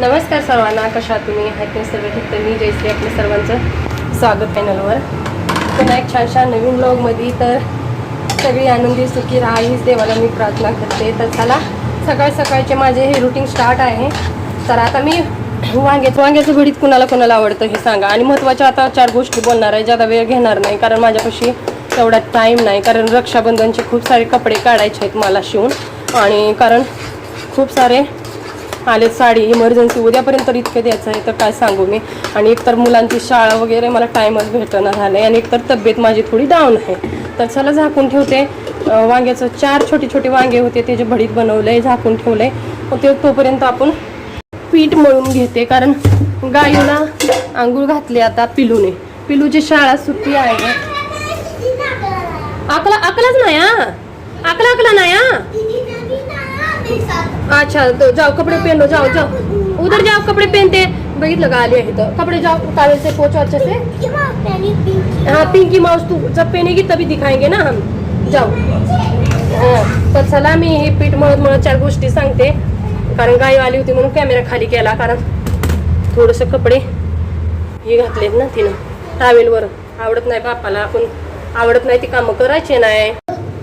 नमस्कार सर्वांना कशा तुम्ही? आहेत सर्व ठीक? मी जयश्री आपल्या सर्वांचं स्वागत पॅनलवर. पुन्हा एक छानशा नवीन ब्लॉगमध्ये तर सगळी आनंदी सुखी राहा हीच देवाला मी प्रार्थना करते. तर चला सकाळ सकाळचे माझे हे रुटीन स्टार्ट आहे. तर आता मी वांग्याचं वांग्याचं भडीत कुणाला कुणाला आवडतं हे सांगा. आणि महत्त्वाच्या आता चार गोष्टी बोलणार आहे ज्यादा वेळ घेणार नाही कारण माझ्यापाशी तेवढा टाईम नाही. कारण रक्षाबंधनचे खूप सारे कपडे काढायचे आहेत मला शिवून. आणि कारण खूप सारे आले साडी इमर्जन्सी उद्यापर्यंत तर इतकं द्यायचं आहे तर काय सांगू मी? आणि एकतर मुलांची शाळा वगैरे मला टाईमच भेटणं झालं आहे आणि एकतर तब्येत माझी थोडी डाऊन आहे. तर चला झाकून ठेवते. वांग्याचं चार छोटे छोटे वांगे होते ते जे भडीत बनवले झाकून ठेवलं आहे ते तोपर्यंत आपण पीठ मळून घेते कारण गाईला आंघोळ घातली आता पिलूने. पिलूची शाळा सुट्टी आहे अकला अकलाच नाही हा. अकला अकला नाही हा. अच्छा तो जाओ कपड़े पहन लो जाओ जाओ. उधर जाओ कपड़े पहनते बघितलं का आली आहे तर कपड़े जाओ काले से पोछो अच्छे से। हाँ पिंकी माउस तू जब पहनेगी तभी दिखाएंगे ना हम। जाओ। हाँ, तर चला मी हे पीठ मळत मळत चार गोष्टी सांगते। कारण गाय आली होती म्हणून कॅमेरा खाली केला कारण थोडंसं कपडे हे घातलेत ना तिनं. टावेलवर आवडत नाही बापाला आपण आवडत नाही ती कामं करायचे नाही.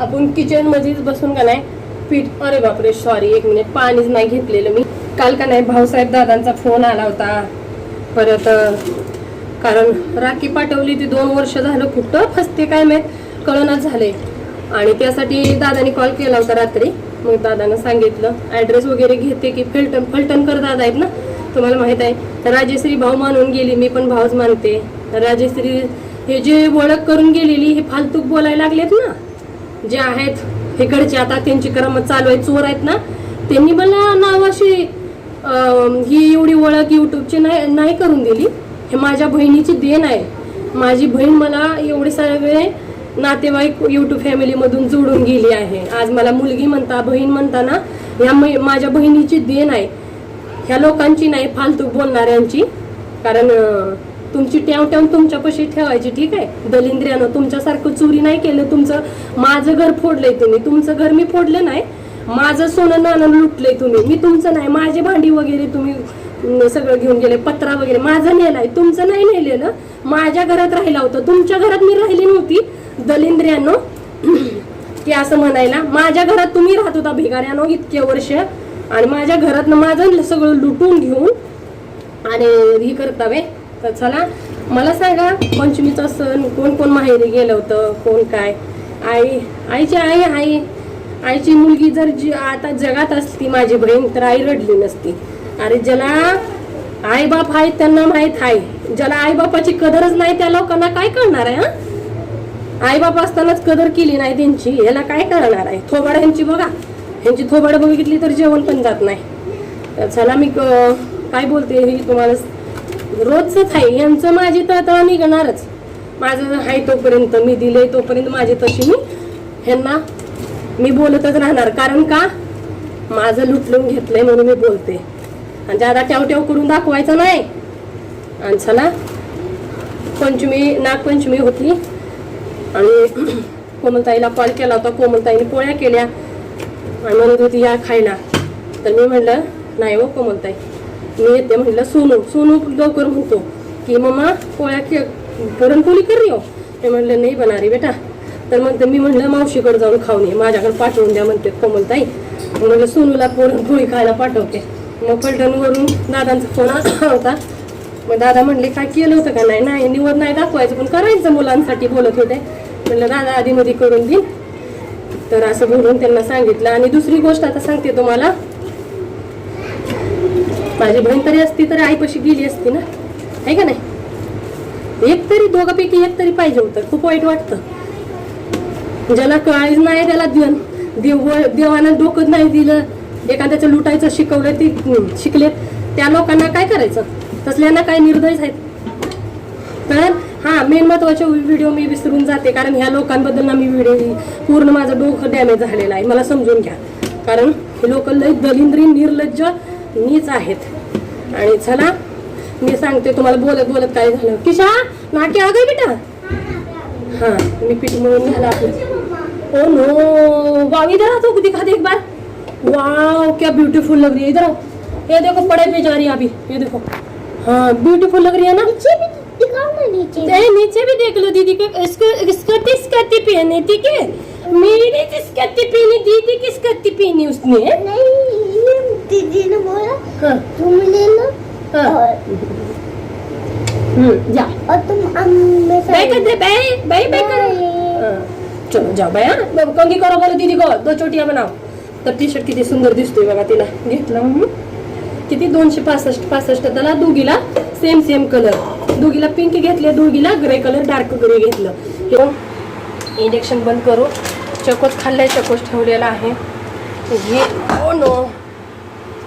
आपण किचनमध्येच बसून का नाही? पीठ. अरे बापरे सॉरी एक मिनिट पाणीच नाही घेतलेलं मी. काल का नाही भाऊसाहेब दादांचा फोन आला होता. परत कारण राखी पाठवली ती दोन वर्ष झालं. कुठं फसते काय माहीत? कळनाच झाले आणि त्यासाठी दादाने कॉल केला होता रात्री. मग दादानं सांगितलं ॲड्रेस वगैरे घेते की फलटण फलटणकर दादा आहेत ना? तुम्हाला माहीत आहे. राजेश्री भाऊ मानून गेली मी पण भाऊच मानते. राजेश्री हे जे ओळख करून गेलेली हे फालतूक बोलायला लागलेत ना? जे आहेत इकडचे आता त्यांची करमत चालू आहे चोर आहेत ना. त्यांनी मला नावाशी ही एवढी ओळख युट्यूबची नाही नाही करून दिली. हे माझ्या बहिणीची देण आहे. माझी बहीण मला एवढे सगळे नातेवाईक युट्यूब फॅमिलीमधून जोडून गेली आहे. आज मला मुलगी म्हणता बहीण म्हणता ना ह्या माझ्या बहिणीची देण आहे. ह्या लोकांची नाही फालतू बोलणाऱ्यांची. कारण तुमची ट्याव ट्याव तुमच्यापाशी ठेवायची ठीक आहे? दलिंद्र्यानं तुमच्यासारखं चोरी नाही केलं तुमचं माझं घर फोडलंय तुम्ही. तुमचं घर मी फोडलं नाही माझं सोनं नाणं लुटलंय तुम्ही. मी तुमचं नाही माझी भांडी वगैरे तुम्ही सगळं घेऊन गेले पत्रा वगैरे. माझं नेलाय तुमचं नाही नेलेलं. माझ्या घरात राहिला होतं. तुमच्या घरात मी राहिली नव्हती. दलिंद्र्यानं की असं म्हणायला माझ्या घरात तुम्ही राहत होता भिगाऱ्यानो इतके वर्ष. आणि माझ्या घरातनं माझं सगळं लुटून घेऊन आणि ही करतावे. तर चला मला सांगा पंचमीचा सण कोण कोण माहेरी गेलं होतं? कोण काय? आई आईची आई आई. आईची मुलगी जर जी आता जगात असती माझी बहीण तर आई रडली नसती. अरे ज्याला आईबाप आहे त्यांना माहीत आहे. ज्याला आईबापाची कदरच नाही त्या लोकांना काय करणार आहे हा? आई बाप असतानाच कदर केली नाही त्यांची ह्याला काय करणार आहे? थोबाड ह्यांची बघा. ह्यांची थोबाड बघितली तर जेवण पण जात नाही. चला मी क- काय बोलते हे तुम्हाला रोजच आहे यांचं माझी तळतळ निघणारच. माझं आहे तोपर्यंत मी दिले तोपर्यंत माझी तशी मी ह्यांना मी बोलतच राहणार. कारण का? माझं लुटलून घेतलंय म्हणून मी बोलते. आणि ज्यादा ट्याव करून दाखवायचं नाही. आणि चला पंचमी नागपंचमी होती. आणि कोमलताईला कॉल केला होता. कोमलताईने पोळ्या केल्या. आणि म्हणत होती या खायला. तर मी म्हणलं नाही हो कोमलताई. मी येते म्हणलं सोनू सोनू लवकर म्हणतो की मम्मा पोळ्या के पुरणपोळी कर हो. मी म्हणलं नाही बनारी बेटा. तर मग मी म्हणलं मावशीकडे जाऊन खाऊन ये माझ्याकडे पाठवून द्या म्हणते कोमलताई. मग म्हणलं सोनूला पुरणपोळी खायला पाठवते. मग पलटणवरून दादांचा फोन आला होता. मग दादा म्हणले काय केलं होतं का? नाही नाही निवड नाही दाखवायचं पण करायचं मुलांसाठी बोलत होते. म्हणलं दादा आधी करून देईन. तर असं बोलून त्यांना सांगितलं. आणि दुसरी गोष्ट आता सांगते तुम्हाला. माझी बहीण तरी असती तर आईपाशी गेली असती ना? आहे का नाही? एक तरी दोघांपैकी एक तरी पाहिजे होतं खूप वाईट वाटतं. ज्याला कळायच नाही त्याला देव देव देवानं डोकं नाही दिलं एखाद्याचं लुटायचं शिकवलं ते शिकलेत. त्या लोकांना काय करायचं? तसल्यांना काय निर्दयच आहेत. तर हा मेन महत्त्वाचे व्हिडिओ मी विसरून जाते कारण ह्या लोकांबद्दल ना मी व्हिडिओ पूर्ण माझं डोकं डॅमेज झालेलं आहे. मला समजून घ्या. कारण हे लोक लय दलिंद्री निर्लज्ज नीच आहेत. आणि चला मी सांगते तुम्हाला बोलत बोलत काय झालं. किशा नाट्य आ गई बेटा. हाँ मी पीठ मळून आपलं ओ नो वाव इधर आ तो दिखा दे एक बार. वाव क्या ब्यूटीफुल लग रही है इधर आओ. ये देखो पढ़ाई पे जा रही है अभी. ये देखो. हाँ ब्यूटीफुल लग रही है ना? नीचे भी दिखाओ ना नीचे अरे नीचे भी देख लो दीदी के इसको स्कर्टी स्कर्टी पहने ठीक है मेरी स्कर्टी पहनी दीदी की स्कर्टी पहनी उसने? नहीं ये दीदी ने बोला तुम ले लो और, हम्म, जा और तुम अब मैं बाय कर. दे बाय बाय बाय कर चलो जाओ बाय हा. कंगी करो बोलो दीदी को दो चोटिया बनाव. तर टी शर्ट किती सुंदर दिसतोय बघा तिला. घेतला किती? दोनशे पासष्ट पासष्ट. त्याला दोघीला सेम सेम कलर दोघीला पिंक घेतले दोघीला ग्रे कलर डार्क ग्रे घेतलं. इंजेक्शन बंद करू. चकोच खाल्लाय चकोच ठेवलेला आहे. हे हो नो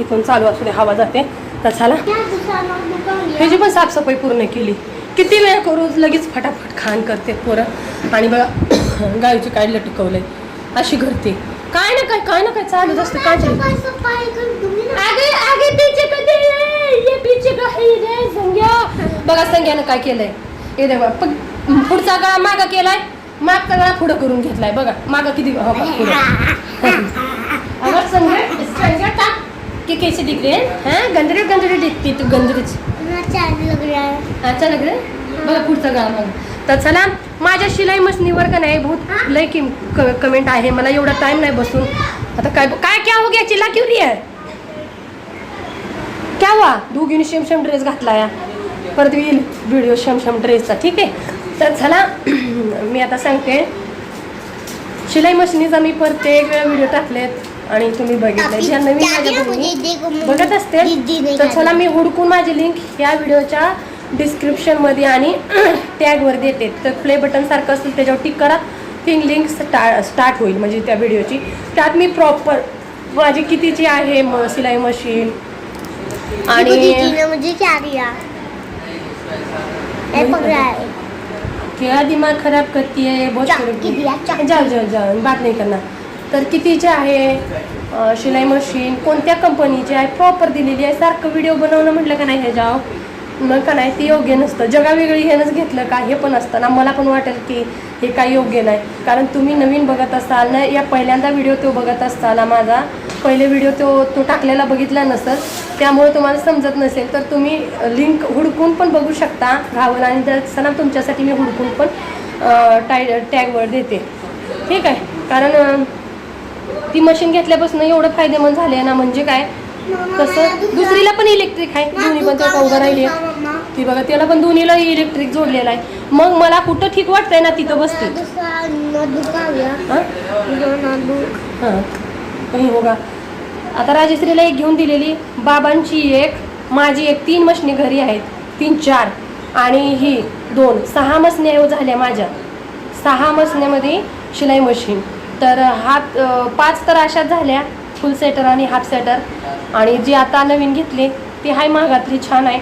इथून चालू असू दे हवा जाते. तर दुकान ह्याची पण साफसफाई पूर्ण केली. किती वेळ करू? लगेच फटाफट खाण करते पोरं. आणि बघा गायीची काय लटकवलंय. अशी करते काय ना काय काय ना काय चालूच असतं. काय है बघा संग्यानं काय केलंय. हे देवा प- पुढचा गळा मागा केलाय. मागचा गळा पुढं करून घेतलाय. बघा मागा किती हो पुढं. संग्या टाक. कि कैसे दिख रहे हैं? हैं? गंदरे गंदरे दिखती तू गंदरीच अच्छा लग रहा है। अच्छा लग रहा है? बघा पुढचा गाळा मग. तर चला माझ्या शिलाई मशीनीवर का नाही बहुत लय की कमेंट आहे. मला एवढा टाइम नाही बसून आता काय काय क्या हो गया? चिल्ला क्यों रही है क्या हुआ? दोघीने शेम शेम ड्रेस घातला या परत येईल व्हिडिओ शेम शेम ड्रेसचा ठीक आहे? तर चला मी आता सांगते. शिलाई मशीनीचा मी प्रत्येक वेळा व्हिडिओ टाकलेत. आणि तुम्ही बघितले ज्या नवीन माझ्या बहिणी बघत असते तर चला मी हुडकून माझी लिंक या व्हिडिओच्या डिस्क्रिप्शनमध्ये आणि टॅगवर देते. तर प्ले बटन सारखं असेल त्याच्यावर टिक करा. ती लिंक स्टा स्टार्ट होईल म्हणजे त्या व्हिडिओची. त्यात मी प्रॉपर माझी कितीची आहे? म सिलाई मशीन आणि क्या क्या दिमाग खराब करती है बहुत. जाओ जाओ जाओ बात नाही करणार. तर किती जे आहे शिलाई मशीन कोणत्या कंपनीची आहे प्रॉपर दिलेली आहे सारखं व्हिडिओ बनवणं म्हटलं का नाही ह्याच्यावर मग का नाही ते योग्य नसतं. जगावेगळी ह्यानंच घेतलं का हे पण असतं ना. मला पण वाटेल की हे काय योग्य नाही. कारण तुम्ही नवीन बघत असाल ना या पहिल्यांदा व्हिडिओ तो बघत असताना माझा पहिले व्हिडिओ तो तो टाकलेला बघितला नसेल. त्यामुळे तुम्हाला समजत नसेल तर तुम्ही लिंक हुडकून पण बघू शकता. घावन आणि जर तुमच्यासाठी मी हुडकून पण टाय टॅगवर देते. ठीक आहे? कारण ती मशीन घेतल्यापासून एवढं फायदेमंद झाले ना म्हणजे काय? तसं दुसरीला पण इलेक्ट्रिक आहे. दोन्ही पण त्या उभं राहिली आहे. ती बघा त्याला पण दोन्हीला इलेक्ट्रिक जोडलेलं आहे. मग मला कुठं ठीक वाटतंय ना तिथं बसते. हां? हां. बघा. आता राजश्रीला एक घेऊन दिलेली. बाबांची एक माझी एक तीन मशनी घरी आहेत. तीन चार. आणि ही दोन. सहा मसण्या हो झाल्या माझ्या. सहा मसण्यामध्ये शिलाई मशीन. तर हात पाच तर अशाच झाल्या फुल सेटर आणि हाफ सेटर आणि जी आता नवीन घेतली ती हाय महागातली छान आहे.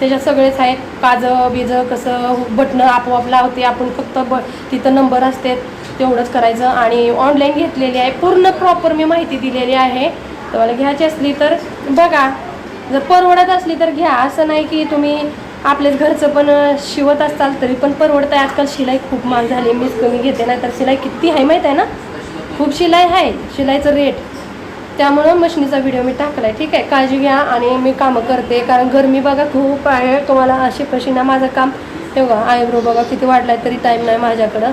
त्याच्यात सगळेच आहेत. काजं बिजं कसं बटणं आपोआप लावते आपण फक्त ब तिथं नंबर असते तेवढंच करायचं. आणि ऑनलाईन घेतलेली आहे. पूर्ण प्रॉपर मी माहिती दिलेली आहे. तुम्हाला घ्यायची असली तर बघा. जर परवडत असली तर घ्या. असं नाही की तुम्ही आपल्याच घरचं पण शिवत असाल तरी पण परवडतं आहे आजकाल शिलाई खूप महाग झाली मीच कमी घेते. नाही तर शिलाई किती आहे माहीत आहे ना? खूप शिलाई आहे. शिलाईचं रेट त्यामुळं मशनीचा व्हिडिओ मी टाकला आहे ठीक आहे? काळजी घ्या आणि मी कामं करते. कारण गरमी बघा खूप आहे. तुम्हाला अशी पशीना माझं काम तेव्हा आयब्रो बघा किती वाढलाय तरी टाईम नाही माझ्याकडं.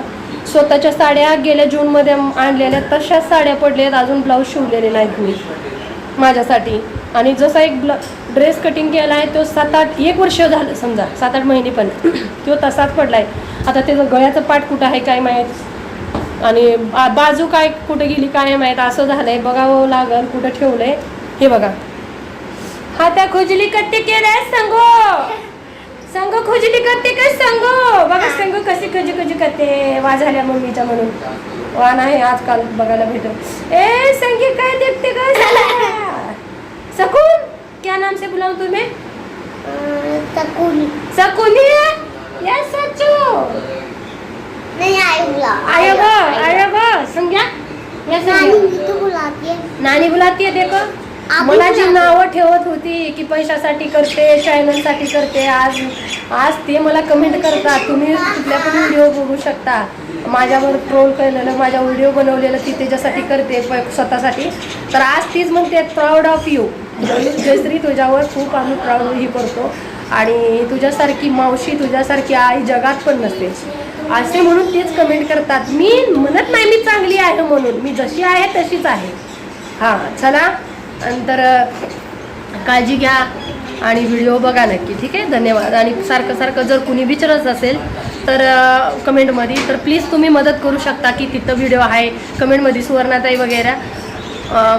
स्वतःच्या साड्या गेल्या जूनमध्ये आणलेल्या तशाच साड्या पडल्या आहेत. अजून ब्लाऊज शिवलेले नाहीत मी. माझ्यासाठी. आणि जसा एक ब्ल ड्रेस कटिंग केला आहे तो सात आठ एक वर्ष झालं समजा सात आठ महिने पण. तो तसाच पडला आहे आता त्याचं गळ्याचं पाठ कुठं आहे काय माहीत? आणि बाजू काय कुठं गेली काय माहीत? असं झालंय बघावं लागल कुठं ठेवलंय. हे बघा. हा त्या खुजली करते केलाय सांगो! संगो खुजली करते काय संगो? बघा संगो कशी खजी खजी करते वा झाल्या मम्मीच्या म्हणून. वा नाही आजकाल बघायला भेटत. ए संगी काय देखते का सकून? क्या नाम से बुलाऊं तुम्हें? सकुनी या सचू नहीं आई बुला आयो गो आयो गो संज्ञा। या नानी तो बुलाती है। नानी बुलाती है देखो। मला जी नावं ठेवत होती की पैशासाठी करते चॅनलसाठी करते. आज आज ते मला कमेंट करतात. तुम्ही कुठल्या पण व्हिडिओ बघू शकता. माझ्यावर ट्रोल केलेलं माझ्या व्हिडिओ बनवलेलं ती त्याच्यासाठी करते प- स्वतःसाठी. तर आज तीच म्हणते प्राऊड ऑफ यू जयश्री तुझ्यावर खूप आम्ही प्राऊड ही करतो. आणि तुझ्यासारखी मावशी तुझ्यासारखी आई जगात पण नसते. असे म्हणून तेच कमेंट करतात. मी म्हणत नाही मी चांगली आहे म्हणून. मी जशी आहे तशीच आहे. हां चला. नंतर काळजी घ्या आणि व्हिडिओ बघा नक्की ठीक आहे? धन्यवाद. आणि सारखं सारखं जर कुणी विचारत असेल तर कमेंटमध्ये. तर प्लीज तुम्ही मदत करू शकता की तिथं व्हिडिओ आहे. कमेंटमध्ये सुवर्णाताई वगैरे.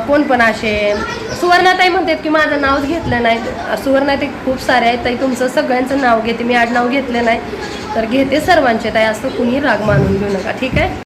कोण पण असे. सुवर्णाताई म्हणतात की माझं नावच घेतलं नाही. सुवर्णाताई खूप सारे आहेत. ताई तुमचं सगळ्यांचं नाव घेते. मी आडनाव घेतलं नाही. तर घेते सर्वांचे. ताई असं कुणी राग मानून घेऊ नका. ठीक आहे?